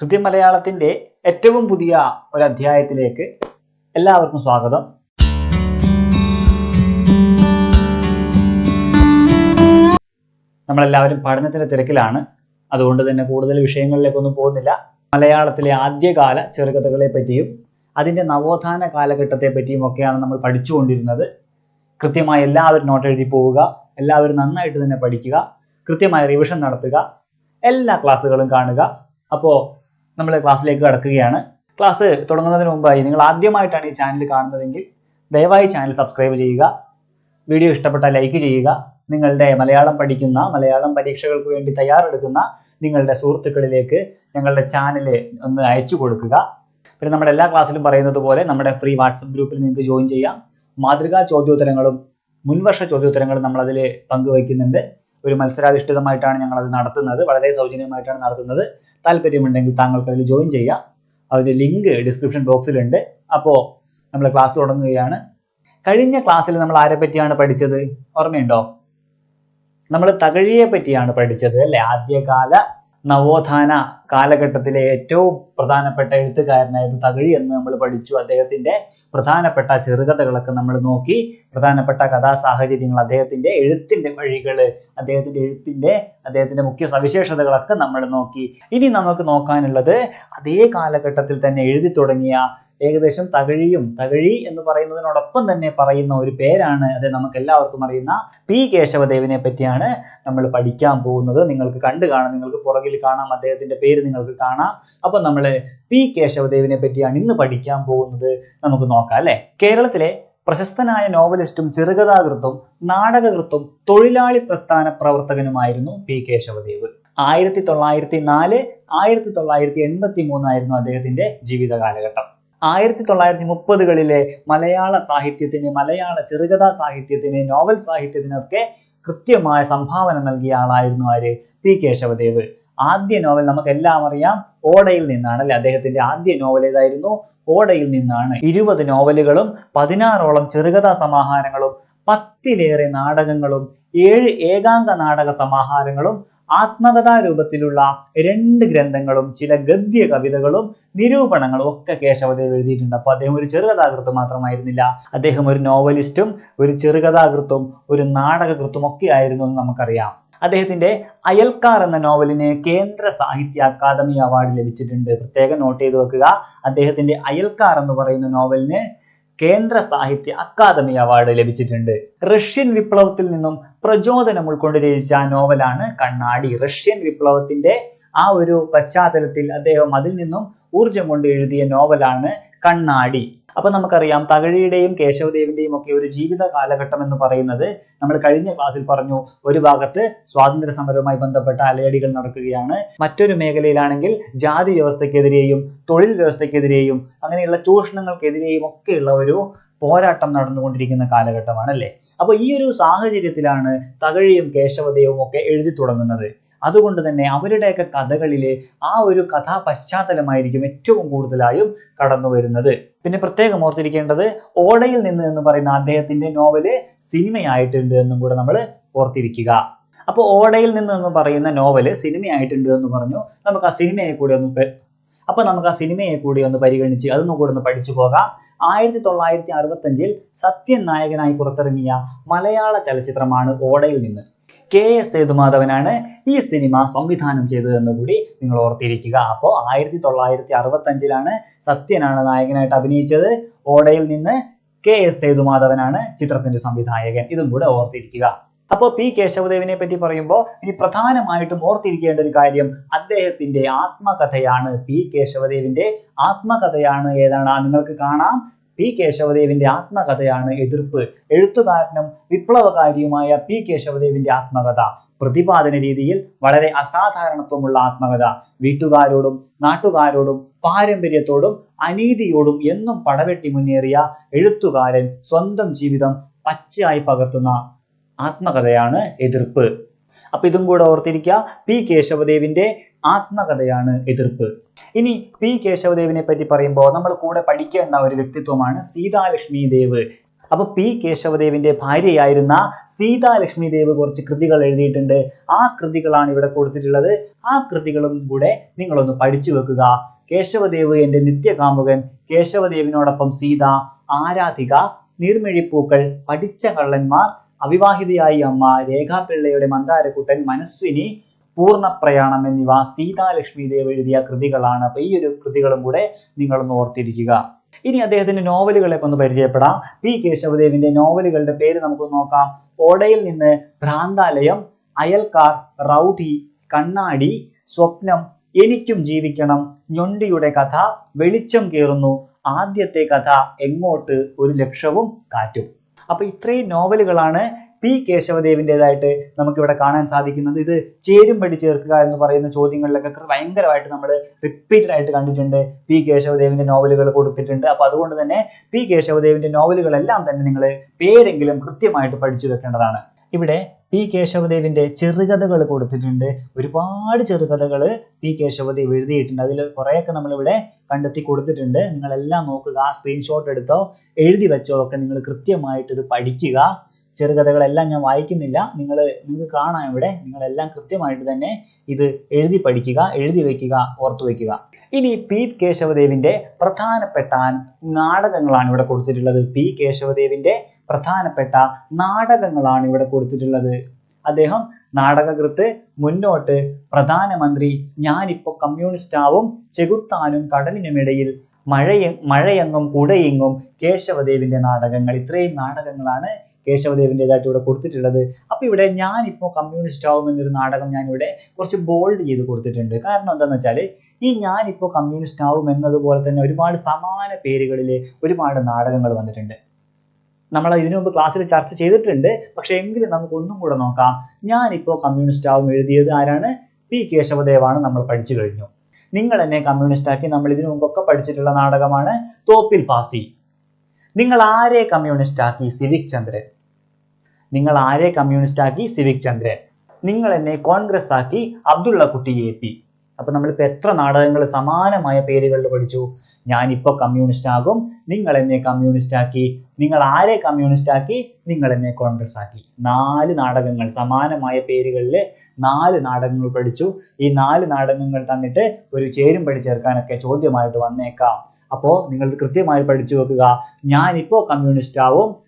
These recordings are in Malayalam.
കൃത്യം മലയാളത്തിന്റെ ഏറ്റവും പുതിയ ഒരു അധ്യായത്തിലേക്ക് എല്ലാവർക്കും സ്വാഗതം. നമ്മളെല്ലാവരും പഠനത്തിന്റെ തിരക്കിലാണ്. അതുകൊണ്ട് തന്നെ കൂടുതൽ വിഷയങ്ങളിലേക്കൊന്നും പോകുന്നില്ല. മലയാളത്തിലെ ആദ്യകാല ചെറുകഥകളെ പറ്റിയും അതിന്റെ നവോത്ഥാന കാലഘട്ടത്തെ പറ്റിയും ഒക്കെയാണ് നമ്മൾ പഠിച്ചുകൊണ്ടിരുന്നത്. കൃത്യമായി എല്ലാവരും നോട്ട് എഴുതി പോവുക എല്ലാവരും നന്നായിട്ട് തന്നെ പഠിക്കുക കൃത്യമായ റിവിഷൻ നടത്തുക എല്ലാ ക്ലാസ്സുകളും കാണുക. അപ്പോൾ നമ്മൾ ക്ലാസ്സിലേക്ക് കടക്കുകയാണ്. ക്ലാസ് തുടങ്ങുന്നതിന് മുമ്പായി നിങ്ങൾ ആദ്യമായിട്ടാണ് ഈ ചാനൽ കാണുന്നതെങ്കിൽ ദയവായി ചാനൽ സബ്സ്ക്രൈബ് ചെയ്യുക. വീഡിയോ ഇഷ്ടപ്പെട്ട ലൈക്ക് ചെയ്യുക. നിങ്ങളുടെ മലയാളം പഠിക്കുന്ന മലയാളം പരീക്ഷകൾക്ക് വേണ്ടി തയ്യാറെടുക്കുന്ന നിങ്ങളുടെ സുഹൃത്തുക്കളിലേക്ക് ഞങ്ങളുടെ ചാനൽ ഒന്ന് അയച്ചു കൊടുക്കുക. പിന്നെ നമ്മുടെ എല്ലാ ക്ലാസ്സിലും പറയുന്നത് പോലെ നമ്മുടെ ഫ്രീ വാട്സപ്പ് ഗ്രൂപ്പിൽ നിങ്ങൾക്ക് ജോയിൻ ചെയ്യാം. മാതൃകാ ചോദ്യോത്തരങ്ങളും മുൻവർഷ ചോദ്യോത്തരങ്ങളും നമ്മൾ അതിൽ പങ്കുവയ്ക്കുന്നുണ്ട്. ഒരു മത്സരാധിഷ്ഠിതമായിട്ടാണ് ഞങ്ങൾ അത് നടത്തുന്നത്. വളരെ സൗജന്യമായിട്ടാണ് നടത്തുന്നത്. താല്പര്യമുണ്ടെങ്കിൽ താങ്കൾക്ക് അതിൽ ജോയിൻ ചെയ്യാം. അതിന്റെ ലിങ്ക് ഡിസ്ക്രിപ്ഷൻ ബോക്സിലുണ്ട് അപ്പോൾ നമ്മൾ ക്ലാസ് തുടങ്ങുകയാണ്. കഴിഞ്ഞ ക്ലാസ്സിൽ നമ്മൾ ആരെ പറ്റിയാണ് പഠിച്ചത്? ഓർമ്മയുണ്ടോ? നമ്മൾ തകഴിയെ പറ്റിയാണ് പഠിച്ചത് അല്ലെ? ആദ്യകാല നവോത്ഥാന കാലഘട്ടത്തിലെ ഏറ്റവും പ്രധാനപ്പെട്ട എഴുത്തുകാരനായിരുന്നു തകഴി എന്ന് നമ്മൾ പഠിച്ചു. അദ്ദേഹത്തിന്റെ പ്രധാനപ്പെട്ട ചെറുകഥകളൊക്കെ നമ്മൾ നോക്കി പ്രധാനപ്പെട്ട കഥാ സാഹചര്യങ്ങൾ അദ്ദേഹത്തിന്റെ എഴുത്തിന്റെ വഴികൾ അദ്ദേഹത്തിന്റെ എഴുത്തിന്റെ അദ്ദേഹത്തിന്റെ മുഖ്യ സവിശേഷതകളൊക്കെ നമ്മൾ നോക്കി. ഇനി നമുക്ക് നോക്കാനുള്ളത് അതേ കാലഘട്ടത്തിൽ തന്നെ എഴുതി തുടങ്ങിയ ഏകദേശം തകഴിയും തകഴി എന്ന് പറയുന്നതിനോടൊപ്പം തന്നെ പറയുന്ന ഒരു പേരാണ്. അത് നമുക്ക് എല്ലാവർക്കും അറിയുന്ന പി കേശവദേവിനെ പറ്റിയാണ് നമ്മൾ പഠിക്കാൻ പോകുന്നത്. നിങ്ങൾക്ക് കണ്ടു കാണാം നിങ്ങൾക്ക് പുറകിൽ കാണാം അദ്ദേഹത്തിന്റെ പേര് നിങ്ങൾക്ക് കാണാം. അപ്പൊ നമ്മൾ പി കേശവദേവിനെ പറ്റിയാണ് ഇന്ന് പഠിക്കാൻ പോകുന്നത്. നമുക്ക് നോക്കാം അല്ലെ? കേരളത്തിലെ പ്രശസ്തനായ നോവലിസ്റ്റും ചെറുകഥാകൃത്തും നാടകകൃത്തും തൊഴിലാളി പ്രസ്ഥാന പ്രവർത്തകനുമായിരുന്നു പി കേശവദേവ്. ആയിരത്തി തൊള്ളായിരത്തി നാല് ആയിരത്തി തൊള്ളായിരത്തി എൺപത്തി മൂന്നായിരുന്നു അദ്ദേഹത്തിന്റെ ജീവിത കാലഘട്ടം ആയിരത്തി തൊള്ളായിരത്തി മുപ്പതുകളിലെ മലയാള സാഹിത്യത്തിന് മലയാള ചെറുകഥാ സാഹിത്യത്തിന് നോവൽ സാഹിത്യത്തിനൊക്കെ കൃത്യമായ സംഭാവന നൽകിയ ആളായിരുന്നു ആര്? പി. കേശവദേവ്. ആദ്യ നോവൽ നമുക്ക് എല്ലാം അറിയാം. ഓടയിൽ നിന്നാണ് അല്ലെ? അദ്ദേഹത്തിന്റെ ആദ്യ നോവൽ ഏതായിരുന്നു? ഓടയിൽ നിന്നാണ്. ഇരുപത് നോവലുകളും പതിനാറോളം ചെറുകഥാ സമാഹാരങ്ങളും പത്തിലേറെ നാടകങ്ങളും ഏഴ് ഏകാംഗ നാടക സമാഹാരങ്ങളും ആത്മകഥാ രൂപത്തിലുള്ള രണ്ട് ഗ്രന്ഥങ്ങളും ചില ഗദ്യ കവിതകളും നിരൂപണങ്ങളും ഒക്കെ കേശവദേവ് എഴുതിയിട്ടുണ്ട്. അപ്പൊ അദ്ദേഹം ഒരു ചെറുകഥാകൃത്ത് മാത്രമായിരുന്നില്ല. അദ്ദേഹം ഒരു നോവലിസ്റ്റും ഒരു ചെറുകഥാകൃത്തും ഒരു നാടകകൃത്തും ഒക്കെ ആയിരുന്നു എന്ന് നമുക്കറിയാം. അദ്ദേഹത്തിന്റെ അയൽക്കാർ എന്ന നോവലിന് കേന്ദ്ര സാഹിത്യ അക്കാദമി അവാർഡ് ലഭിച്ചിട്ടുണ്ട്. പ്രത്യേകം നോട്ട് ചെയ്ത് വെക്കുക. അദ്ദേഹത്തിന്റെ അയൽക്കാർ എന്ന് പറയുന്ന നോവലിന് കേന്ദ്ര സാഹിത്യ അക്കാദമി അവാർഡ് ലഭിച്ചിട്ടുണ്ട്. റഷ്യൻ വിപ്ലവത്തിൽ നിന്നും പ്രചോദനം ഉൾക്കൊണ്ട് രചിച്ച നോവലാണ് കണ്ണാടി. റഷ്യൻ വിപ്ലവത്തിന്റെ ആ ഒരു പശ്ചാത്തലത്തിൽ അദ്ദേഹം അതിൽ നിന്നും ഊർജം കൊണ്ട് എഴുതിയ നോവലാണ് കണ്ണാടി. അപ്പൊ നമുക്കറിയാം തകഴിയുടെയും കേശവദേവിന്റെയും ഒക്കെ ഒരു ജീവിത കാലഘട്ടം എന്ന് പറയുന്നത് നമ്മൾ കഴിഞ്ഞ ക്ലാസ്സിൽ പറഞ്ഞു ഒരു ഭാഗത്ത് സ്വാതന്ത്ര്യ സമരവുമായി ബന്ധപ്പെട്ട അലയടികൾ നടക്കുകയാണ് മറ്റൊരു മേഖലയിലാണെങ്കിൽ ജാതി വ്യവസ്ഥക്കെതിരെയും തൊഴിൽ വ്യവസ്ഥക്കെതിരെയും അങ്ങനെയുള്ള ചൂഷണങ്ങൾക്കെതിരെയും ഒക്കെയുള്ള ഒരു പോരാട്ടം നടന്നുകൊണ്ടിരിക്കുന്ന കാലഘട്ടമാണ് അല്ലേ അപ്പൊ ഈ ഒരു സാഹചര്യത്തിലാണ് തകഴിയും കേശവദേവും ഒക്കെ എഴുതി തുടങ്ങുന്നത്. അതുകൊണ്ട് തന്നെ അവരുടെയൊക്കെ കഥകളിലെ ആ ഒരു കഥാ പശ്ചാത്തലമായിരിക്കും ഏറ്റവും കൂടുതലായും കടന്നു വരുന്നത്. പിന്നെ പ്രത്യേകം ഓർത്തിരിക്കേണ്ടത് ഓടയിൽ നിന്ന് എന്ന് പറയുന്ന അദ്ദേഹത്തിന്റെ നോവൽ സിനിമയായിട്ടുണ്ട് എന്നും കൂടെ നമ്മൾ ഓർത്തിരിക്കുക. അപ്പോൾ ഓടയിൽ നിന്ന് എന്ന് പറയുന്ന നോവൽ സിനിമയായിട്ടുണ്ട് എന്ന് പറഞ്ഞു. നമുക്ക് ആ സിനിമയെ കൂടി ഒന്ന് അപ്പൊ നമുക്ക് ആ സിനിമയെ കൂടി ഒന്ന് പരിഗണിച്ച് അതൊന്നും കൂടെ ഒന്ന് പഠിച്ചു പോകാം. ആയിരത്തി തൊള്ളായിരത്തി അറുപത്തഞ്ചിൽ സത്യൻ നായകനായി പുറത്തിറങ്ങിയ മലയാള ചലച്ചിത്രമാണ് ഓടയിൽ നിന്ന്. കെ എസ് സേതുമാധവനാണ് ഈ സിനിമ സംവിധാനം ചെയ്തതെന്ന് കൂടി നിങ്ങൾ ഓർത്തിരിക്കുക. അപ്പോൾ ആയിരത്തി തൊള്ളായിരത്തി അറുപത്തഞ്ചിലാണ് സത്യനാണ് നായകനായിട്ട് അഭിനയിച്ചത്. ഓടയിൽ നിന്ന് കെ എസ് സേതുമാധവനാണ് ചിത്രത്തിന്റെ സംവിധായകൻ. ഇതും കൂടെ ഓർത്തിരിക്കുക. അപ്പോൾ പി കേശവദേവിനെ പറ്റി പറയുമ്പോൾ ഇനി പ്രധാനമായിട്ടും ഓർത്തിരിക്കേണ്ട ഒരു കാര്യം അദ്ദേഹത്തിന്റെ ആത്മകഥയാണ്. പി കേശവദേവിന്റെ ആത്മകഥയാണ് ഏതാണ്? നിങ്ങൾക്ക് കാണാം. പി കേശവദേവിന്റെ ആത്മകഥയാണ് എതിർപ്പ്. എഴുത്തുകാരനും വിപ്ലവകാരിയുമായ പി കേശവദേവിന്റെ ആത്മകഥ. പ്രതിപാദന രീതിയിൽ വളരെ അസാധാരണത്വമുള്ള ആത്മകഥ. വീട്ടുകാരോടും നാട്ടുകാരോടും പാരമ്പര്യത്തോടും അനീതിയോടും എന്നും പടവെട്ടി മുന്നേറിയ എഴുത്തുകാരൻ സ്വന്തം ജീവിതം പച്ചയായി പകർത്തുന്ന ആത്മകഥയാണ് എതിർപ്പ്. അപ്പൊ ഇതും കൂടെ ഓർത്തിരിക്കുക. പി കേശവദേവിന്റെ ആത്മകഥയാണ് എതിർപ്പ്. ഇനി പി. കേശവദേവിനെ പറ്റി പറയുമ്പോൾ നമ്മൾ കൂടെ പഠിക്കേണ്ട ഒരു വ്യക്തിത്വമാണ് സീതാലക്ഷ്മി ദേവ്. അപ്പൊ പി. കേശവദേവിന്റെ ഭാര്യയായിരുന്ന സീതാലക്ഷ്മി ദേവ് കുറച്ച് കൃതികൾ എഴുതിയിട്ടുണ്ട്. ആ കൃതികളാണ് ഇവിടെ കൊടുത്തിട്ടുള്ളത്. ആ കൃതികളും കൂടെ നിങ്ങളൊന്ന് പഠിച്ചു വെക്കുക. കേശവദേവ് എന്റെ നിത്യകാമുകൻ. കേശവദേവിനോടൊപ്പം സീത ആരാധിക നീർമിഴിപ്പൂക്കൾ പഠിച്ച കള്ളന്മാർ അവിവാഹിതയായി അമ്മ രേഖാപിള്ളയുടെ മന്ദാരക്കുട്ടൻ മനസ്വിനി പൂർണപ്രയാണം എന്നിവ സീതാലക്ഷ്മി ദേവ് എഴുതിയ കൃതികളാണ്. അപ്പൊ ഈ ഒരു കൃതികളും കൂടെ നിങ്ങളൊന്ന് ഓർത്തിരിക്കുക. ഇനി അദ്ദേഹത്തിന്റെ നോവലുകളെ ഒന്ന് പരിചയപ്പെടാം. പി കേശവദേവിന്റെ നോവലുകളുടെ പേര് നമുക്ക് നോക്കാം. ഓടയിൽ നിന്ന് ഭ്രാന്താലയം അയൽക്കാർ റൗഡി കണ്ണാടി സ്വപ്നം എനിക്കും ജീവിക്കണം ഞൊണ്ടിയുടെ കഥ വെളിച്ചം കേറുന്നു ആദ്യത്തെ കഥ എങ്ങോട്ട് ഒരു ലക്ഷവും കാറ്റും. അപ്പൊ ഇത്രയും നോവലുകളാണ് പി കേശവദേവിന്റെതായിട്ട് നമുക്കിവിടെ കാണാൻ സാധിക്കുന്നത്. ഇത് ചേരുംപടി ചേർക്കുക എന്ന് പറയുന്ന ചോദ്യങ്ങളിലൊക്കെ ഭയങ്കരമായിട്ട് നമ്മൾ റിപ്പീറ്റഡ് ആയിട്ട് കണ്ടിട്ടുണ്ട്. പി കേശവദേവിന്റെ നോവലുകൾ കൊടുത്തിട്ടുണ്ട്. അപ്പോൾ അതുകൊണ്ട് തന്നെ പി കേശവദേവിന്റെ നോവലുകളെല്ലാം തന്നെ നിങ്ങൾ പേരെങ്കിലും കൃത്യമായിട്ട് പഠിച്ചു വെക്കേണ്ടതാണ്. ഇവിടെ പി കേശവദേവിന്റെ ചെറുകഥകൾ കൊടുത്തിട്ടുണ്ട്. ഒരുപാട് ചെറുകഥകൾ പി കേശവദേവ് എഴുതിയിട്ടുണ്ട്. അതിൽ കുറേയൊക്കെ നമ്മളിവിടെ കണ്ടെത്തി കൊടുത്തിട്ടുണ്ട്. നിങ്ങളെല്ലാം നോക്കുക. സ്ക്രീൻഷോട്ട് എടുത്തോ എഴുതി വെച്ചോ ഒക്കെ നിങ്ങൾ കൃത്യമായിട്ട് ഇത് പഠിക്കുക. ചെറുകഥകളെല്ലാം ഞാൻ വായിക്കുന്നില്ല. നിങ്ങൾ നിങ്ങൾക്ക് കാണാം ഇവിടെ. നിങ്ങളെല്ലാം കൃത്യമായിട്ട് തന്നെ ഇത് എഴുതി പഠിക്കുക എഴുതി വയ്ക്കുക ഓർത്തു വയ്ക്കുക ഇനി പി കേശവദേവിന്റെ പ്രധാനപ്പെട്ട നാടകങ്ങളാണ് ഇവിടെ കൊടുത്തിട്ടുള്ളത്. പി കേശവദേവിന്റെ പ്രധാനപ്പെട്ട നാടകങ്ങളാണ് ഇവിടെ കൊടുത്തിട്ടുള്ളത്. അദ്ദേഹം നാടകകൃത്ത് മുന്നോട്ട് പ്രധാനമന്ത്രി ഞാനിപ്പോ കമ്മ്യൂണിസ്റ്റ് ആവും ചെകുത്താനും കടലിനുമിടയിൽ മഴയ മഴയെങ്ങും കുടയെങ്ങും കേശവദേവിന്റെ നാടകങ്ങൾ. ഇത്രയും നാടകങ്ങളാണ് കേശവദേവിന്റെതായിട്ട് ഇവിടെ കൊടുത്തിട്ടുള്ളത്. അപ്പോൾ ഇവിടെ ഞാനിപ്പോൾ കമ്മ്യൂണിസ്റ്റ് ആവും എന്നൊരു നാടകം ഞാനിവിടെ കുറച്ച് ബോൾഡ് ചെയ്ത് കൊടുത്തിട്ടുണ്ട്. കാരണം എന്താണെന്ന് വെച്ചാൽ ഈ ഞാനിപ്പോൾ കമ്മ്യൂണിസ്റ്റ് ആവും എന്നതുപോലെ തന്നെ ഒരുപാട് സമാന പേരുകളിൽ ഒരുപാട് നാടകങ്ങൾ വന്നിട്ടുണ്ട്. നമ്മൾ ഇതിനു മുമ്പ് ക്ലാസ്സിൽ ചർച്ച ചെയ്തിട്ടുണ്ട്. പക്ഷേ എങ്കിലും നമുക്കൊന്നും കൂടെ നോക്കാം. ഞാനിപ്പോൾ കമ്മ്യൂണിസ്റ്റ് ആവും എഴുതിയത് ആരാണ്? പി കേശവദേവാണ് നമ്മൾ പഠിച്ചു കഴിഞ്ഞു. നിങ്ങൾ എന്നെ കമ്മ്യൂണിസ്റ്റ് ആക്കി നമ്മൾ ഇതിനു മുമ്പൊക്കെ പഠിച്ചിട്ടുള്ള നാടകമാണ് തോപ്പിൽ പാസി. നിങ്ങൾ ആരെ കമ്മ്യൂണിസ്റ്റ് ആക്കി? സിവിക് ചന്ദ്രൻ. നിങ്ങൾ ആരെ കമ്മ്യൂണിസ്റ്റ് ആക്കി? സിവിക് ചന്ദ്രൻ. നിങ്ങൾ എന്നെ കോൺഗ്രസ് ആക്കി അബ്ദുള്ള കുട്ടി എ പി അപ്പൊ നമ്മളിപ്പോൾ എത്ര നാടകങ്ങൾ സമാനമായ പേരുകളിൽ പഠിച്ചു? ഞാനിപ്പോൾ കമ്മ്യൂണിസ്റ്റ് ആകും. നിങ്ങൾ എന്നെ കമ്മ്യൂണിസ്റ്റ് ആക്കി. നിങ്ങൾ ആരെ കമ്മ്യൂണിസ്റ്റ് ആക്കി? നിങ്ങൾ എന്നെ കോൺഗ്രസ് ആക്കി. നാല് നാടകങ്ങൾ സമാനമായ പേരുകളിൽ നാല് നാടകങ്ങൾ പഠിച്ചു. ഈ നാല് നാടകങ്ങൾ തന്നിട്ട് ഒരു ചേരും പടി ചേർക്കാനൊക്കെ ചോദ്യമായിട്ട് വന്നേക്കാം. അപ്പോൾ നിങ്ങൾ കൃത്യമായി പഠിച്ചു വെക്കുക. ഞാനിപ്പോൾ കമ്മ്യൂണിസ്റ്റ് ആവും.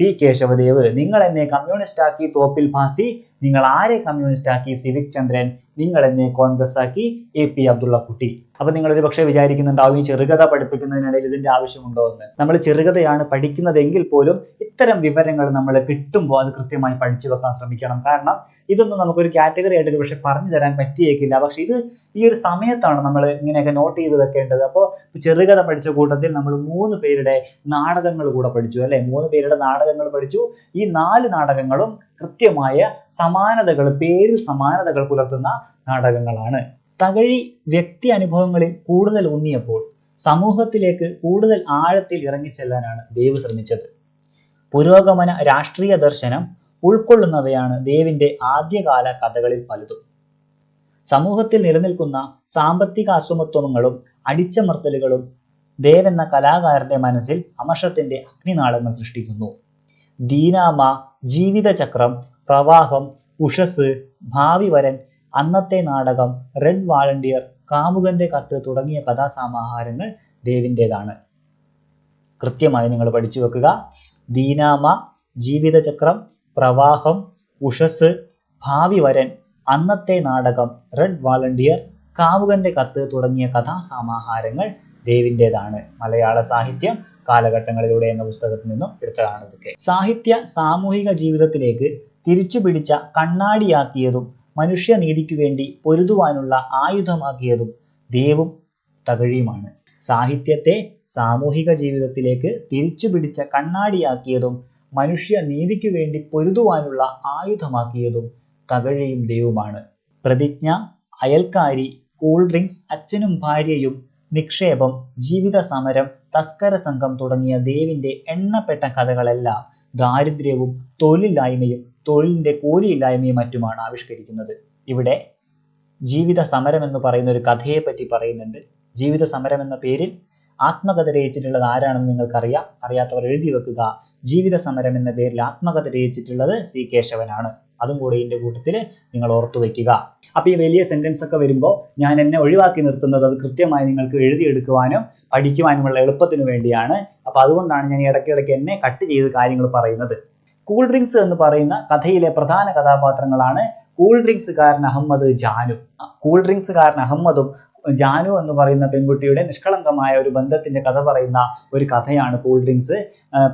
പി കേശവദേവ് നിങ്ങൾ എന്നെ കമ്മ്യൂണിസ്റ്റ് ആക്കി തോപ്പിൽ ഭാസി നിങ്ങൾ ആരെ കമ്മ്യൂണിസ്റ്റ് ആക്കി? സിവിക് ചന്ദ്രൻ നിങ്ങൾ എന്നെ കോൺഗ്രസ് ആക്കി? എ പി അബ്ദുള്ള കുട്ടി അപ്പൊ നിങ്ങൾ ഒരു പക്ഷേ വിചാരിക്കുന്നുണ്ടാവും ഈ ചെറുകഥ പഠിപ്പിക്കുന്നതിനിടയിൽ ഇതിന്റെ ആവശ്യമുണ്ടോ എന്ന്. നമ്മൾ ചെറുകഥയാണ് പഠിക്കുന്നതെങ്കിൽ പോലും ഇത്തരം വിവരങ്ങൾ നമ്മൾ കിട്ടുമ്പോൾ അത് കൃത്യമായി പഠിച്ചു വെക്കാൻ ശ്രമിക്കണം. കാരണം ഇതൊന്നും നമുക്കൊരു കാറ്റഗറി ആയിട്ട് ഒരു പക്ഷേ പറഞ്ഞു തരാൻ പറ്റിയേക്കില്ല. പക്ഷെ ഇത് ഈ ഒരു സമയത്താണ് നമ്മൾ ഇങ്ങനെയൊക്കെ നോട്ട് ചെയ്ത് വെക്കേണ്ടത്. അപ്പോൾ ചെറുകഥ പഠിച്ച കൂട്ടത്തിൽ നമ്മൾ മൂന്ന് പേരുടെ നാടകങ്ങൾ കൂടെ പഠിച്ചു അല്ലെ? മൂന്ന് പേരുടെ നാടകങ്ങൾ പഠിച്ചു. ഈ നാല് നാടകങ്ങളും കൃത്യമായ സമാനതകൾ പേരിൽ സമാനതകൾ പുലർത്തുന്ന നാടകങ്ങളാണ്. തകഴി വ്യക്തി അനുഭവങ്ങളിൽ കൂടുതൽ ഊന്നിയപ്പോൾ സമൂഹത്തിലേക്ക് കൂടുതൽ ആഴത്തിൽ ഇറങ്ങിച്ചെല്ലാനാണ് ദേവ് ശ്രമിച്ചത്. പുരോഗമന രാഷ്ട്രീയ ദർശനം ഉൾക്കൊള്ളുന്നവയാണ് ദേവിന്റെ ആദ്യകാല കഥകളിൽ പലതും. സമൂഹത്തിൽ നിലനിൽക്കുന്ന സാമ്പത്തിക അസമത്വങ്ങളും അടിച്ചമർത്തലുകളും ദേവെന്ന കലാകാരന്റെ മനസ്സിൽ അമർഷത്തിന്റെ അഗ്നിനാളങ്ങൾ സൃഷ്ടിക്കുന്നു. ദീനാമ ജീവിതചക്രം പ്രവാഹം ഉഷസ് ഭാവിവരൻ അന്നത്തെ നാടകം റെഡ് വാളണ്ടിയർ കാമുകന്റെ കത്ത് തുടങ്ങിയ കഥാസമാഹാരങ്ങൾ ദേവിന്റെതാണ് കൃത്യമായി നിങ്ങൾ പഠിച്ചു വെക്കുക. ദീനാമ ജീവിതചക്രം പ്രവാഹം ഉഷസ് ഭാവിവരൻ അന്നത്തെ നാടകം റെഡ് വാളണ്ടിയർ കാമുകന്റെ കത്ത് തുടങ്ങിയ കഥാസമാഹാരങ്ങൾ ദേവിന്റെതാണ് മലയാള സാഹിത്യം കാലഘട്ടങ്ങളിലൂടെ എന്ന പുസ്തകത്തിൽ നിന്നും എടുത്തതാണ് ഇതൊക്കെ. സാഹിത്യ സാമൂഹിക ജീവിതത്തിലേക്ക് തിരിച്ചു പിടിച്ച കണ്ണാടിയാക്കിയതും മനുഷ്യനീതിക്ക് വേണ്ടി പൊരുതുവാനുള്ള ആയുധമാക്കിയതും ദേവും തകഴിയുമാണ്. സാഹിത്യത്തെ സാമൂഹിക ജീവിതത്തിലേക്ക് തിരിച്ചു പിടിച്ച കണ്ണാടിയാക്കിയതും മനുഷ്യ നീതിക്ക് വേണ്ടി പൊരുതുവാനുള്ള ആയുധമാക്കിയതും തകഴിയും ദേവുമാണ്. പ്രതിജ്ഞ അയൽക്കാരി കൂൾ ഡ്രിങ്ക്സ് അച്ഛനും ഭാര്യയും നിക്ഷേപം ജീവിത സമരം തസ്കര സംഘം തുടങ്ങിയ ദേവിന്റെ എണ്ണപ്പെട്ട കഥകളെല്ലാം ദാരിദ്ര്യവും തൊഴിലില്ലായ്മയും തൊഴിലിന്റെ കൂലിയില്ലായ്മയും മറ്റുമാണ് ആവിഷ്കരിക്കുന്നത്. ഇവിടെ ജീവിത സമരം എന്ന് പറയുന്ന ഒരു കഥയെ പറ്റി പറയുന്നുണ്ട്. ജീവിത സമരം എന്ന പേരിൽ ആത്മകഥ രചിച്ചിട്ടുള്ളത് ആരാണെന്ന് നിങ്ങൾക്കറിയാം. അറിയാത്തവർ എഴുതി വെക്കുക. ജീവിത സമരം എന്ന പേരിൽ ആത്മകഥ രചിച്ചിട്ടുള്ളത് സി കേശവനാണ്. അതും കൂടി ഇതിന്റെ കൂട്ടത്തിൽ നിങ്ങൾ ഓർത്തു വയ്ക്കുക അപ്പോൾ ഈ വലിയ സെന്റൻസ് ഒക്കെ വരുമ്പോൾ ഞാൻ എന്നെ ഒഴിവാക്കി നിർത്തുന്നത് അത് കൃത്യമായി നിങ്ങൾക്ക് എഴുതിയെടുക്കുവാനും പഠിക്കുവാനുമുള്ള എളുപ്പത്തിന് വേണ്ടിയാണ്. അപ്പോൾ അതുകൊണ്ടാണ് ഞാൻ ഇടയ്ക്കിടയ്ക്ക് എന്നെ കട്ട് ചെയ്ത് കാര്യങ്ങൾ പറയുന്നത്. കൂൾ ഡ്രിങ്ക്സ് എന്ന് പറയുന്ന കഥയിലെ പ്രധാന കഥാപാത്രങ്ങളാണ് കൂൾ ഡ്രിങ്ക്സുകാരൻ അഹമ്മദ് ജാനും. കൂൾ ഡ്രിങ്ക്സുകാരൻ അഹമ്മദും ജാനു എന്ന് പറയുന്ന പെൺകുട്ടിയുടെ നിഷ്കളങ്കമായ ഒരു ബന്ധത്തിന്റെ കഥ പറയുന്ന ഒരു കഥയാണ് കൂൾ ഡ്രിങ്ക്സ്.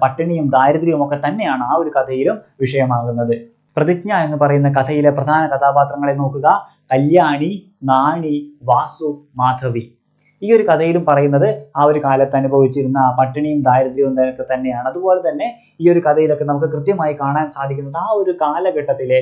പട്ടിണിയും ദാരിദ്ര്യവും ഒക്കെ തന്നെയാണ് ആ ഒരു കഥയിലും വിഷയമാകുന്നത്. പ്രതിജ്ഞ എന്ന് പറയുന്ന കഥയിലെ പ്രധാന കഥാപാത്രങ്ങളെ നോക്കുക. കല്യാണി നാണി വാസു മാധവി. ഈ ഒരു കഥയിലും പറയുന്നത് ആ ഒരു കാലത്ത് അനുഭവിച്ചിരുന്ന പട്ടിണിയും ദാരിദ്ര്യവും ഒക്കെ തന്നെയാണ്. അതുപോലെ തന്നെ ഈ ഒരു കഥയിലൊക്കെ നമുക്ക് കൃത്യമായി കാണാൻ സാധിക്കുന്നത് ആ ഒരു കാലഘട്ടത്തിലെ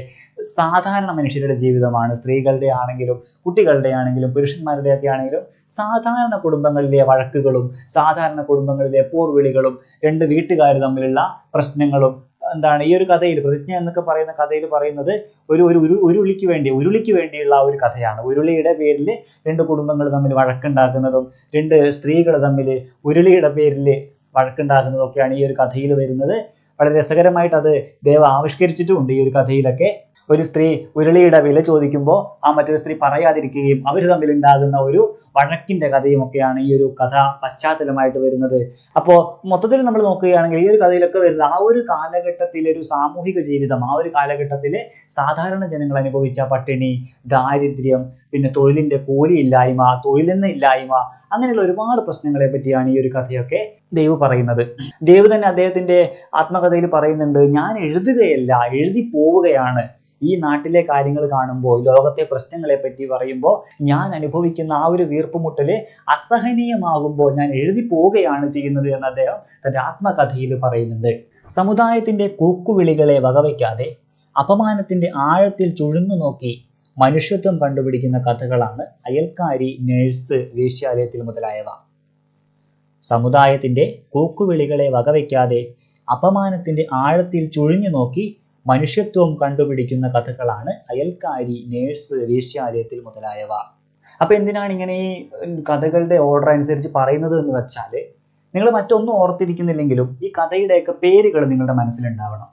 സാധാരണ മനുഷ്യരുടെ ജീവിതമാണ്. സ്ത്രീകളുടെ ആണെങ്കിലും കുട്ടികളുടെ ആണെങ്കിലും പുരുഷന്മാരുടെ ഒക്കെ ആണെങ്കിലും സാധാരണ കുടുംബങ്ങളിലെ വഴക്കുകളും സാധാരണ കുടുംബങ്ങളിലെ പോർവിളികളും രണ്ട് വീട്ടുകാർ തമ്മിലുള്ള പ്രശ്നങ്ങളും എന്താണ് ഈ ഒരു കഥയിൽ പ്രതിജ്ഞ എന്നൊക്കെ പറയുന്ന കഥയിൽ പറയുന്നത് ഒരു ഒരു ഉരു ഉരുളിക്ക് വേണ്ടി ഉരുളിക്ക് വേണ്ടിയുള്ള ആ ഒരു കഥയാണ്. ഉരുളിയുടെ പേരിൽ രണ്ട് കുടുംബങ്ങൾ തമ്മിൽ വഴക്കുണ്ടാക്കുന്നതും രണ്ട് സ്ത്രീകൾ തമ്മിൽ ഉരുളിയുടെ പേരിൽ വഴക്കുണ്ടാക്കുന്നതും ഒക്കെയാണ് ഈ ഒരു കഥയിൽ വരുന്നത്. വളരെ രസകരമായിട്ട് അത് ദേവ ആവിഷ്കരിച്ചിട്ടുമുണ്ട് ഈ ഒരു കഥയിലൊക്കെ. ഒരു സ്ത്രീ ഉരുളിയുടെ വില ചോദിക്കുമ്പോൾ ആ മറ്റൊരു സ്ത്രീ പറയാതിരിക്കുകയും അവർ തമ്മിൽ ഉണ്ടാകുന്ന ഒരു വഴക്കിന്റെ കഥയും ഒക്കെയാണ് ഈ ഒരു കഥ പശ്ചാത്തലമായിട്ട് വരുന്നത്. അപ്പോൾ മൊത്തത്തിൽ നമ്മൾ നോക്കുകയാണെങ്കിൽ ഈ ഒരു കഥയിലൊക്കെ വരുന്നത് ആ ഒരു കാലഘട്ടത്തിലെ ഒരു സാമൂഹിക ജീവിതം ആ ഒരു കാലഘട്ടത്തിലെ സാധാരണ ജനങ്ങൾ അനുഭവിച്ച പട്ടിണി ദാരിദ്ര്യം പിന്നെ തൊഴിലിന്റെ കൂലിയില്ലായ്മ തൊഴിലെന്ന ഇല്ലായ്മ അങ്ങനെയുള്ള ഒരുപാട് പ്രശ്നങ്ങളെ പറ്റിയാണ് ഈ ഒരു കഥയൊക്കെ ദേവ് പറയുന്നത്. ദേവ് തന്നെ അദ്ദേഹത്തിന്റെ ആത്മകഥയിൽ പറയുന്നുണ്ട് ഞാൻ എഴുതുകയല്ല എഴുതി പോവുകയാണ് ഈ നാട്ടിലെ കാര്യങ്ങൾ കാണുമ്പോൾ ലോകത്തെ പ്രശ്നങ്ങളെ പറ്റി പറയുമ്പോൾ ഞാൻ അനുഭവിക്കുന്ന ആ ഒരു വീർപ്പുമുട്ടൽ അസഹനീയമാകുമ്പോൾ ഞാൻ എഴുതി പോവുകയാണ് ചെയ്യുന്നത് എന്ന് അദ്ദേഹം തന്റെ ആത്മകഥയിൽ പറയുന്നുണ്ട്. സമുദായത്തിന്റെ കൂക്കുവിളികളെ വകവയ്ക്കാതെ അപമാനത്തിന്റെ ആഴത്തിൽ ചുഴുന്നു നോക്കി മനുഷ്യത്വം കണ്ടുപിടിക്കുന്ന കഥകളാണ് അയൽക്കാരി നേഴ്സ് വേശ്യാലയത്തിൽ മുതലായവ. സമുദായത്തിന്റെ കൂക്കുവിളികളെ വകവയ്ക്കാതെ അപമാനത്തിന്റെ ആഴത്തിൽ ചുഴിഞ്ഞു നോക്കി മനുഷ്യത്വം കണ്ടുപിടിക്കുന്ന കഥകളാണ് അയൽക്കാരി നേഴ്സ് വേശ്യാലയത്തിൽ മുതലായവ. അപ്പൊ എന്തിനാണ് ഇങ്ങനെ ഈ കഥകളുടെ ഓർഡർ അനുസരിച്ച് പറയുന്നത് എന്ന് വെച്ചാൽ നിങ്ങൾ മറ്റൊന്നും ഓർത്തിരിക്കുന്നില്ലെങ്കിലും ഈ കഥയുടെയൊക്കെ പേരുകൾ നിങ്ങളുടെ മനസ്സിലുണ്ടാവണം.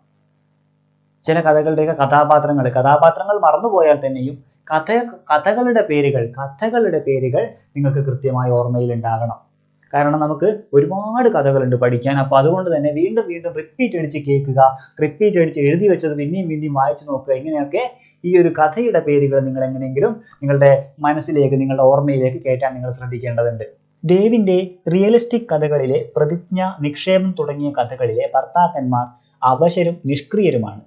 ചില കഥകളുടെയൊക്കെ കഥാപാത്രങ്ങൾ കഥാപാത്രങ്ങൾ മറന്നുപോയാൽ തന്നെയും കഥ കഥകളുടെ പേരുകൾ കഥകളുടെ പേരുകൾ നിങ്ങൾക്ക് കൃത്യമായി ഓർമ്മയിൽ ഉണ്ടാകണം. കാരണം നമുക്ക് ഒരുപാട് കഥകളുണ്ട് പഠിക്കാൻ. അപ്പോൾ അതുകൊണ്ട് തന്നെ വീണ്ടും വീണ്ടും റിപ്പീറ്റ് അടിച്ച് കേൾക്കുക റിപ്പീറ്റ് അടിച്ച് എഴുതി വെച്ചത് പിന്നെയും പിന്നെയും വായിച്ചു നോക്കുക. ഇങ്ങനെയൊക്കെ ഈ ഒരു കഥയുടെ പേരുകൾ നിങ്ങൾ എങ്ങനെയെങ്കിലും നിങ്ങളുടെ മനസ്സിലേക്ക് നിങ്ങളുടെ ഓർമ്മയിലേക്ക് കയറ്റാൻ നിങ്ങൾ ശ്രദ്ധിക്കേണ്ടതുണ്ട്. ദേവിന്റെ റിയലിസ്റ്റിക് കഥകളിലെ പ്രതിജ്ഞ നിക്ഷേപം തുടങ്ങിയ കഥകളിലെ ഭർത്താക്കന്മാർ അവശരും നിഷ്ക്രിയരുമാണ്.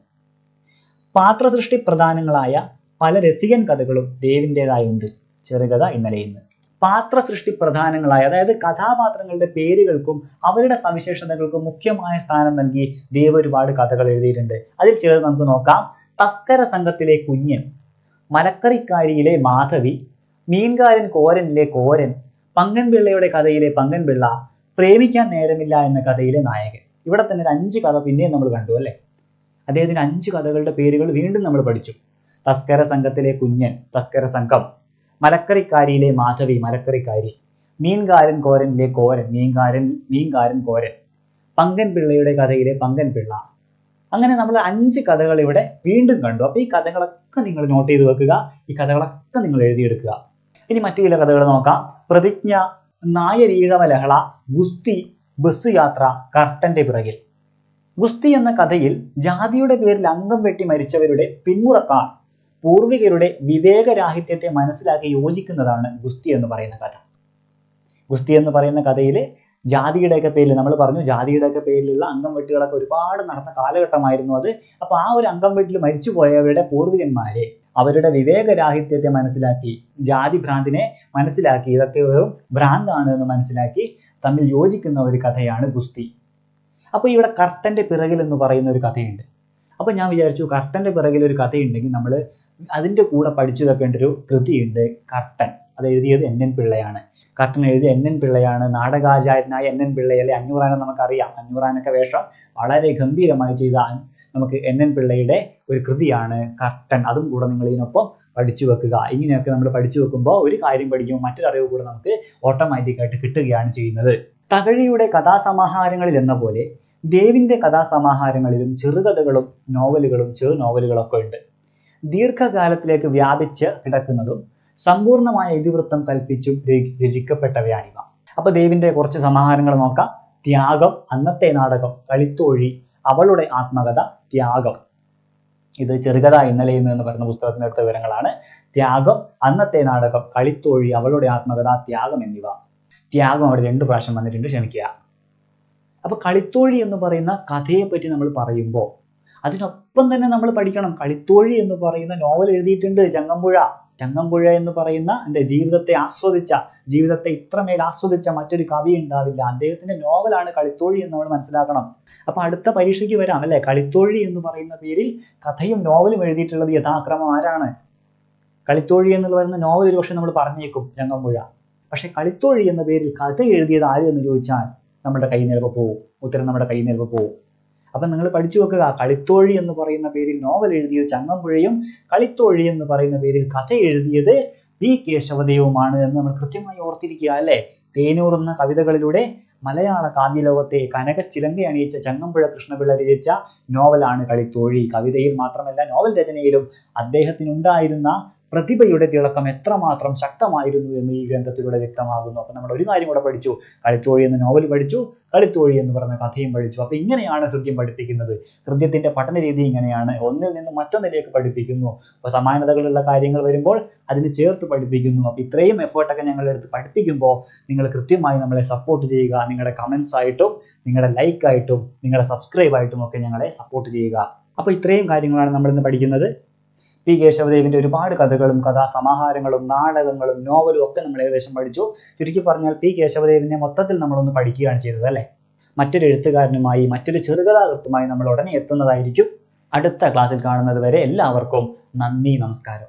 പാത്രസൃഷ്ടി പ്രധാനങ്ങളായ പല രസികൻ കഥകളും ദേവിന്റെതായുണ്ട്. ചെറുകഥ ഇന്നലെ ഇന്ന് പാത്രസൃഷ്ടി പ്രധാനങ്ങളായ അതായത് കഥാപാത്രങ്ങളുടെ പേരുകൾക്കും അവരുടെ സവിശേഷതകൾക്കും മുഖ്യമായ സ്ഥാനം നൽകി ദേവ് ഒരുപാട് കഥകൾ എഴുതിയിട്ടുണ്ട്. അതിൽ ചിലത് നമുക്ക് നോക്കാം. തസ്കര സംഘത്തിലെ കുഞ്ഞൻ മലക്കറിക്കാരിയിലെ മാധവി മീൻകാരൻ കോരനിലെ കോരൻ പങ്കൻപിള്ളയുടെ കഥയിലെ പങ്കൻപിള്ള പ്രേമിക്കാൻ നേരമില്ല എന്ന കഥയിലെ നായകൻ. ഇവിടെ തന്നെ ഒരു അഞ്ച് കഥ പിന്നെയും നമ്മൾ കണ്ടു അല്ലേ? അദ്ദേഹത്തിന് അഞ്ച് കഥകളുടെ പേരുകൾ വീണ്ടും നമ്മൾ പഠിച്ചു. തസ്കര സംഘത്തിലെ കുഞ്ഞൻ തസ്കര സംഘം മലക്കറിക്കാരിയിലെ മാധവി മലക്കറിക്കാരി. മീൻകാരൻ കോരനിലെ കോരൻ മീൻകാരൻ മീൻകാരൻ കോരൻ. പങ്കൻ പിള്ളയുടെ കഥയിലെ പങ്കൻ പിള്ള. അങ്ങനെ നമ്മൾ അഞ്ച് കഥകൾ ഇവിടെ വീണ്ടും കണ്ടു. അപ്പോൾ ഈ കഥകളൊക്കെ നിങ്ങൾ നോട്ട് ചെയ്ത് വെക്കുക. ഈ കഥകളൊക്കെ നിങ്ങൾ എഴുതിയെടുക്കുക. ഇനി മറ്റു ചില കഥകൾ നോക്കാം. പ്രതിജ്ഞ നായരീഴവ ലഹള ഗുസ്തി ബസ് യാത്ര കർട്ടന്റെ പിറകിൽ. ഗുസ്തി എന്ന കഥയിൽ ജാതിയുടെ പേരിൽ അംഗം വെട്ടി മരിച്ചവരുടെ പിന്മുറക്കാർ. പൂർവികരുടെ വിവേകരാഹിത്യത്തെ മനസ്സിലാക്കി യോജിക്കുന്നതാണ് ഗുസ്തി എന്ന് പറയുന്ന കഥ. ഗുസ്തി എന്ന് പറയുന്ന കഥയിൽ ജാതിയുടെയൊക്കെ പേരിൽ നമ്മൾ പറഞ്ഞു ജാതിയുടെയൊക്കെ പേരിലുള്ള അംഗം വെട്ടുകളൊക്കെ ഒരുപാട് നടന്ന കാലഘട്ടമായിരുന്നു അത്. അപ്പോൾ ആ ഒരു അംഗം വെട്ടിൽ മരിച്ചുപോയവരുടെ പൂർവികന്മാരെ അവരുടെ വിവേകരാഹിത്യത്തെ മനസ്സിലാക്കി ജാതി ഭ്രാന്തിനെ മനസ്സിലാക്കി ഇതൊക്കെ വെറും ഭ്രാന്താണ് എന്ന് മനസ്സിലാക്കി തമ്മിൽ യോജിക്കുന്ന ഒരു കഥയാണ് ഗുസ്തി. അപ്പോൾ ഇവിടെ കർട്ടന്റെ പിറകിൽ എന്ന് പറയുന്ന ഒരു കഥയുണ്ട്. അപ്പോൾ ഞാൻ വിചാരിച്ചു കർട്ടന്റെ പിറകിൽ ഒരു കഥയുണ്ടെങ്കിൽ നമ്മൾ അതിന്റെ കൂടെ പഠിച്ചു വെക്കേണ്ട ഒരു കൃതിയുണ്ട് കർട്ടൻ. അത് എഴുതിയത് എൻ എൻ പിള്ളയാണ്. കർട്ടൻ എഴുതിയ എൻ എൻ പിള്ളയാണ്. നാടകാചാര്യനായ എൻ എൻ പിള്ളയല്ലേ? അഞ്ഞൂറാനെ നമുക്കറിയാം. അഞ്ഞൂറാനൊക്കെ വേഷം വളരെ ഗംഭീരമായി ചെയ്ത നമുക്ക് എൻ എൻ പിള്ളയുടെ ഒരു കൃതിയാണ് കർട്ടൻ. അതും കൂടെ നിങ്ങൾ ഇതിനൊപ്പം പഠിച്ചു വെക്കുക. ഇങ്ങനെയൊക്കെ നമ്മൾ പഠിച്ചു വെക്കുമ്പോൾ ഒരു കാര്യം പഠിക്കുമ്പോൾ മറ്റൊരറിവ് കൂടെ നമുക്ക് ഓട്ടോമാറ്റിക്കായിട്ട് കിട്ടുകയാണ് ചെയ്യുന്നത്. തകഴിയുടെ കഥാസമാഹാരങ്ങളിൽ എന്ന പോലെ ദേവിന്റെ കഥാസമാഹാരങ്ങളിലും ചെറുകഥകളും നോവലുകളും ചെറു നോവലുകളൊക്കെ ഉണ്ട്. ദീർഘകാലത്തിലേക്ക് വ്യാപിച്ച് കിടക്കുന്നതും സമ്പൂർണമായ ഇതിവൃത്തം കൽപ്പിച്ചും രചി- രചിക്കപ്പെട്ടവയാണിവ. അപ്പൊ ദേവിന്റെ കുറച്ച് സമാഹാരങ്ങൾ നോക്കാം. ത്യാഗം അന്നത്തെ നാടകം കളിത്തോഴി അവളുടെ ആത്മകഥ ത്യാഗം. ഇത് ചെറുകഥ ഇന്നലെ ഇന്ന് എന്ന് പറയുന്ന പുസ്തകത്തിന്റെ അടുത്ത വിവരങ്ങളാണ്. ത്യാഗം അന്നത്തെ നാടകം കളിത്തോഴി അവളുടെ ആത്മകഥ ത്യാഗം എന്നിവ. ത്യാഗം അവിടെ രണ്ട് പ്രാവശ്യം വന്നിട്ടുണ്ട് ക്ഷമിക്കുക. അപ്പൊ കളിത്തോഴി എന്ന് പറയുന്ന കഥയെ പറ്റി നമ്മൾ പറയുമ്പോൾ അതിനൊപ്പം തന്നെ നമ്മൾ പഠിക്കണം. കളിത്തോഴി എന്ന് പറയുന്ന നോവൽ എഴുതിയിട്ടുണ്ട് ചങ്ങമ്പുഴ. ചങ്ങമ്പുഴ എന്ന് പറയുന്ന എന്റെ ജീവിതത്തെ ആസ്വദിച്ച ജീവിതത്തെ ഇത്രമേൽ ആസ്വദിച്ച മറ്റൊരു കവി ഉണ്ടാവില്ല. അദ്ദേഹത്തിന്റെ നോവലാണ് കളിത്തോഴി എന്ന് നമ്മൾ മനസ്സിലാക്കണം. അപ്പൊ അടുത്ത പരീക്ഷയ്ക്ക് വരാം അല്ലെ? കളിത്തോഴി എന്ന് പറയുന്ന പേരിൽ കഥയും നോവലും എഴുതിയിട്ടുള്ളത് യഥാക്രമം ആരാണ്? കളിത്തോഴി എന്ന് പറയുന്ന നോവൽ പക്ഷെ നമ്മൾ പറഞ്ഞേക്കും ചങ്ങമ്പുഴ. പക്ഷെ കളിത്തോഴി എന്ന പേരിൽ കഥ എഴുതിയത് ആര് എന്ന് ചോദിച്ചാൽ നമ്മുടെ കൈ നിലവ് പോവും. ഉത്തരം നമ്മുടെ കൈ നിലവ് പോവും. അപ്പം നിങ്ങൾ പഠിച്ചു വെക്കുക. കളിത്തോഴി എന്ന് പറയുന്ന പേരിൽ നോവൽ എഴുതിയത് ചങ്ങമ്പുഴയും കളിത്തോഴി എന്ന് പറയുന്ന പേരിൽ കഥ എഴുതിയത് വി കേശവദേവുമാണ് എന്ന് നമ്മൾ കൃത്യമായി ഓർത്തിരിക്കുക അല്ലേ? തേനൂർ എന്ന കവിതകളിലൂടെ മലയാള കാവ്യലോകത്തെ കനകച്ചിലങ്ക അണിയിച്ച ചങ്ങമ്പുഴ കൃഷ്ണപിള്ള രചിച്ച നോവലാണ് കളിത്തോഴി. കവിതയിൽ മാത്രമല്ല നോവൽ രചനയിലും അദ്ദേഹത്തിനുണ്ടായിരുന്ന പ്രതിഭയുടെ തിളക്കം എത്രമാത്രം ശക്തമായിരുന്നു എന്ന് ഈ ഗ്രന്ഥത്തിലൂടെ വ്യക്തമാകുന്നു. അപ്പൊ നമ്മൾ ഒരു കാര്യം കൂടെ പഠിച്ചു. കളിത്തോഴി എന്ന നോവൽ പഠിച്ചു. കളിത്തോഴി എന്ന് പറഞ്ഞ കഥയും പഠിച്ചു. അപ്പൊ ഇങ്ങനെയാണ് ഹൃദ്യം പഠിപ്പിക്കുന്നത്. ഹൃദയത്തിന്റെ പഠന രീതി ഇങ്ങനെയാണ്. ഒന്നിൽ നിന്ന് മറ്റൊന്നിലേക്ക് പഠിപ്പിക്കുന്നു. അപ്പൊ സമാനതകളുള്ള കാര്യങ്ങൾ വരുമ്പോൾ അതിന് ചേർത്ത് പഠിപ്പിക്കുന്നു. അപ്പൊ ഇത്രയും എഫേർട്ടൊക്കെ ഞങ്ങൾ എടുത്ത് പഠിപ്പിക്കുമ്പോൾ നിങ്ങൾ കൃത്യമായി നമ്മളെ സപ്പോർട്ട് ചെയ്യുക. നിങ്ങളുടെ കമൻസ് ആയിട്ടും നിങ്ങളുടെ ലൈക്ക് ആയിട്ടും നിങ്ങളുടെ സബ്സ്ക്രൈബ് ആയിട്ടും ഒക്കെ ഞങ്ങളെ സപ്പോർട്ട് ചെയ്യുക. അപ്പോൾ ഇത്രയും കാര്യങ്ങളാണ് നമ്മൾ ഇന്ന് പഠിക്കുന്നത്. പി. കേശവദേവിന്റെ ഒരുപാട് കഥകളും കഥാസമാഹാരങ്ങളും നാടകങ്ങളും നോവലും ഒക്കെ നമ്മൾ ഏകദേശം പഠിച്ചു. ചുരുക്കി പറഞ്ഞാൽ പി. കേശവദേവിനെ മൊത്തത്തിൽ നമ്മളൊന്ന് പഠിക്കുകയാണ് ചെയ്തത് അല്ലേ? മറ്റൊരു എഴുത്തുകാരനുമായി മറ്റൊരു ചെറുകഥാകൃത്തുമായി നമ്മൾ ഉടനെ എത്തുന്നതായിരിക്കും. അടുത്ത ക്ലാസ്സിൽ കാണുന്നത് വരെ എല്ലാവർക്കും നന്ദി നമസ്കാരം.